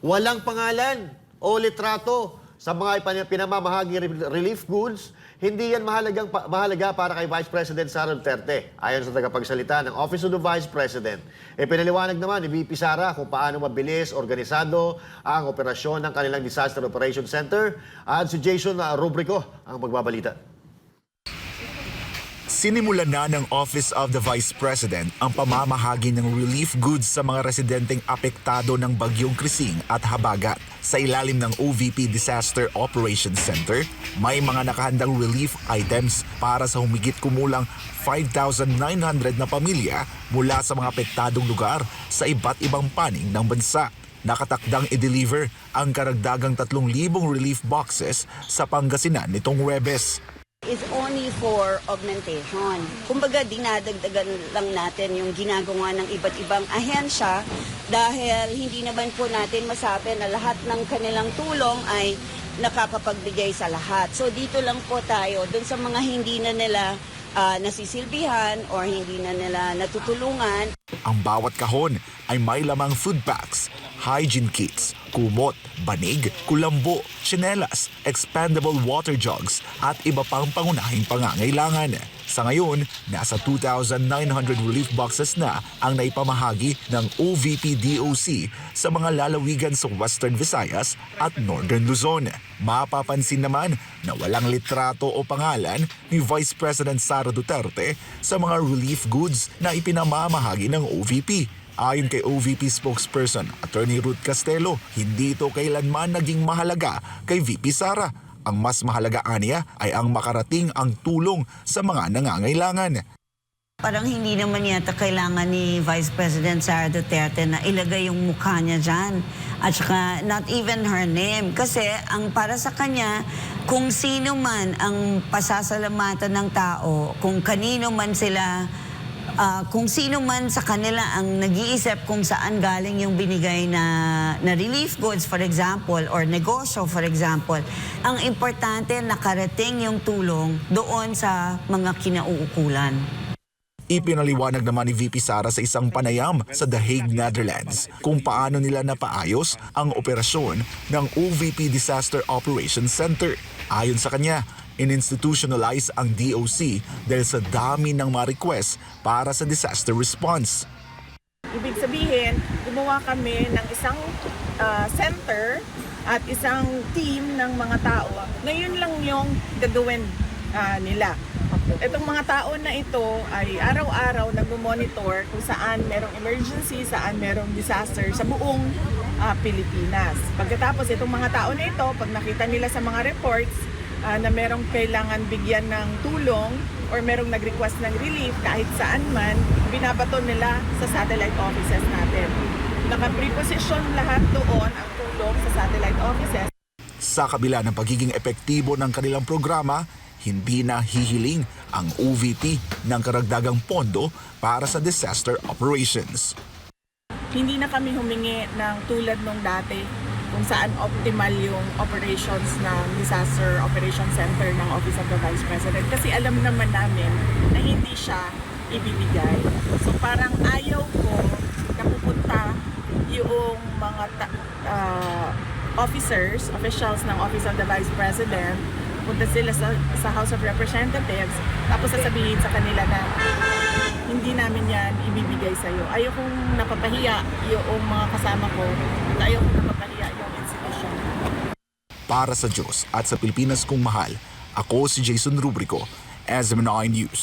walang pangalan o litrato sa mga pinamamahagi re- relief goods, hindi yan mahalagang, mahalaga para kay Vice President Sara Duterte. Ayon sa tagapagsalita ng Office of the Vice President, e pinaliwanag naman ni VP Sara kung paano mabilis, organisado ang operasyon ng kanilang Disaster Operation Center at si Jason uh, Rubrico ang magbabalita. Sinimulan na ng Office of the Vice President ang pamamahagi ng relief goods sa mga residenteng apektado ng bagyong Krising at Habagat. Sa ilalim ng OVP Disaster Operations Center, may mga nakahandang relief items para sa humigit kumulang 5,900 na pamilya mula sa mga apektadong lugar sa iba't ibang panig ng bansa. Nakatakdang i-deliver ang karagdagang 3,000 relief boxes sa Pangasinan nitong Webes. Is only for augmentation. Kumbaga, dinadagdagan lang natin yung ginagawa ng iba't ibang ahensya dahil hindi naman po natin masabi na lahat ng kanilang tulong ay nakakapagbigay sa lahat. So dito lang po tayo, dun sa mga hindi na nila ah, nasisilbihan or hindi na nila natutulungan, Ang bawat kahon ay may lamang food packs, hygiene kits, kumot, banig, kulambo, tsinelas, expandable water jugs at iba pang pangunahing pangangailangan. Sa ngayon, nasa 2,900 relief boxes na ang naipamahagi ng OVP DOC sa mga lalawigan sa Western Visayas at Northern Luzon. Mapapansin naman na walang litrato o pangalan ni Vice President Sara Duterte sa mga relief goods na ipinamamahagi ng OVP. Ayon kay OVP spokesperson Attorney Ruth Castelo, hindi ito kailanman naging mahalaga kay VP Sara. Ang mas mahalaga aniya ay ang makarating ang tulong sa mga nangangailangan. Parang hindi naman yata kailangan ni Vice President Sara Duterte na ilagay yung mukha niya dyan. At saka not even her name. Kasi ang para sa kanya, kung sino man ang pasasalamatan ng tao, kung kanino man sila, ah, kung sino man sa kanila ang nag-iisip kung saan galing yung binigay na, na relief goods, for example, or negosyo, for example, ang importante nakarating yung tulong doon sa mga kinauukulan. Ipinaliwanag naman ni VP Sara sa isang panayam sa The Hague, Netherlands kung paano nila napaayos ang operasyon ng OVP Disaster Operations Center. Ayon sa kanya, in-institutionalize ang DOC dahil sa dami ng mga request para sa disaster response. Ibig sabihin, gumawa kami ng isang ah, center at isang team ng mga tao. Ngayon lang yung gagawin ah, nila. Itong mga tao na ito ay araw-araw nagmo-monitor kung saan merong emergency, saan merong disaster sa buong ah, Pilipinas. Pagkatapos itong mga tao na ito, pag nakita nila sa mga reports ah, na merong kailangan bigyan ng tulong or merong nag-request ng relief kahit saan man, binabato nila sa satellite offices natin. Naka-preposition lahat doon ang tulong sa satellite offices. Sa kabila ng pagiging epektibo ng kanilang programa, hindi na hihiling ang OVP ng karagdagang pondo para sa disaster operations. Hindi na kami humingi ng tulad nung dati kung saan optimal yung operations ng Disaster Operation Center ng Office of the Vice President kasi alam naman namin na hindi siya ibibigay. So parang ayaw ko na pupunta yung mga ah, officers, officials ng Office of the Vice President punta sila sa, sa House of Representatives tapos sasabihin sa kanila na hindi namin yan ibibigay sa iyo. Ayaw kong napapahiya yung mga kasama ko at ayaw kong napapahiya. Para sa Diyos at sa Pilipinas kong mahal, ako si Jason Rubrico, SM9 News.